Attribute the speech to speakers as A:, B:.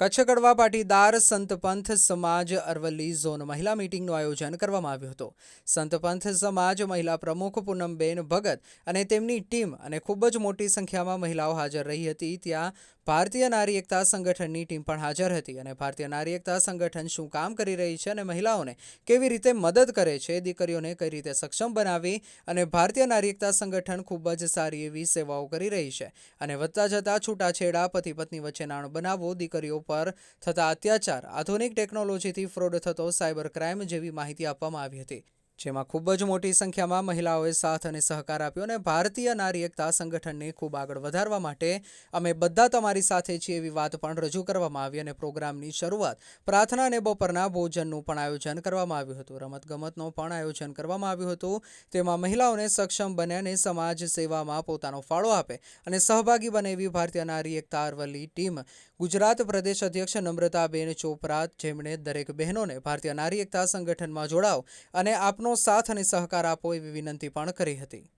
A: કચ્છ કડવા પાટીદાર સંતપંથ સમાજ અરવલ્લી ઝોન મહિલા મીટિંગનું આયોજન કરવામાં આવ્યું હતું. સંતપંથ સમાજ મહિલા પ્રમુખ પૂનમબેન ભગત અને તેમની ટીમ અને ખૂબ જ મોટી સંખ્યામાં મહિલાઓ હાજર રહી હતી. ત્યાં ભારતીય નારી એકતા સંગઠનની ટીમ પણ હાજર હતી અને ભારતીય નારી એકતા સંગઠન શું કામ કરી રહી છે અને મહિલાઓને કેવી રીતે મદદ કરે છે, દીકરીઓને કઈ રીતે સક્ષમ બનાવી અને ભારતીય નારી એકતા સંગઠન ખૂબ જ સારી એવી સેવાઓ કરી રહી છે? અને વધતા જતા છૂટાછેડા પતિ પત્ની વચ્ચે નાણું બનાવવું, દીકરીઓ પર થતા અત્યાચાર, આધુનિક ટેકનોલોજીથી ફ્રોડ થતો સાયબર ક્રાઇમ જેવી માહિતી આપવામાં આવી હતી. જેમાં ખૂબ જ મોટી સંખ્યામાં મહિલાઓએ સાથ અને સહકાર આપ્યો અને ભારતીય નારી એકતા સંગઠનને ખૂબ આગળ વધારવા માટે અમે બધા તમારી સાથે છીએ એવી વાત પણ રજૂ કરવામાં આવી અને પ્રોગ્રામની શરૂઆત પ્રાર્થના અને બપોરના ભોજનનું પણ આયોજન કરવામાં આવ્યું હતું. રમતગમતનું પણ આયોજન કરવામાં આવ્યું હતું. તેમાં મહિલાઓને સક્ષમ બને અને સમાજ સેવામાં પોતાનો ફાળો આપે અને સહભાગી બને એવી ભારતીય નારી એકતા અરવલ્લી ટીમ. ગુજરાત પ્રદેશ અધ્યક્ષ નમ્રતાબેન ચોપરા, જેમણે દરેક બહેનોને ભારતીય નારી એકતા સંગઠનમાં જોડાઓ અને આપનો સાથ અને સહકાર આપો એવી વિનંતી પણ કરી હતી.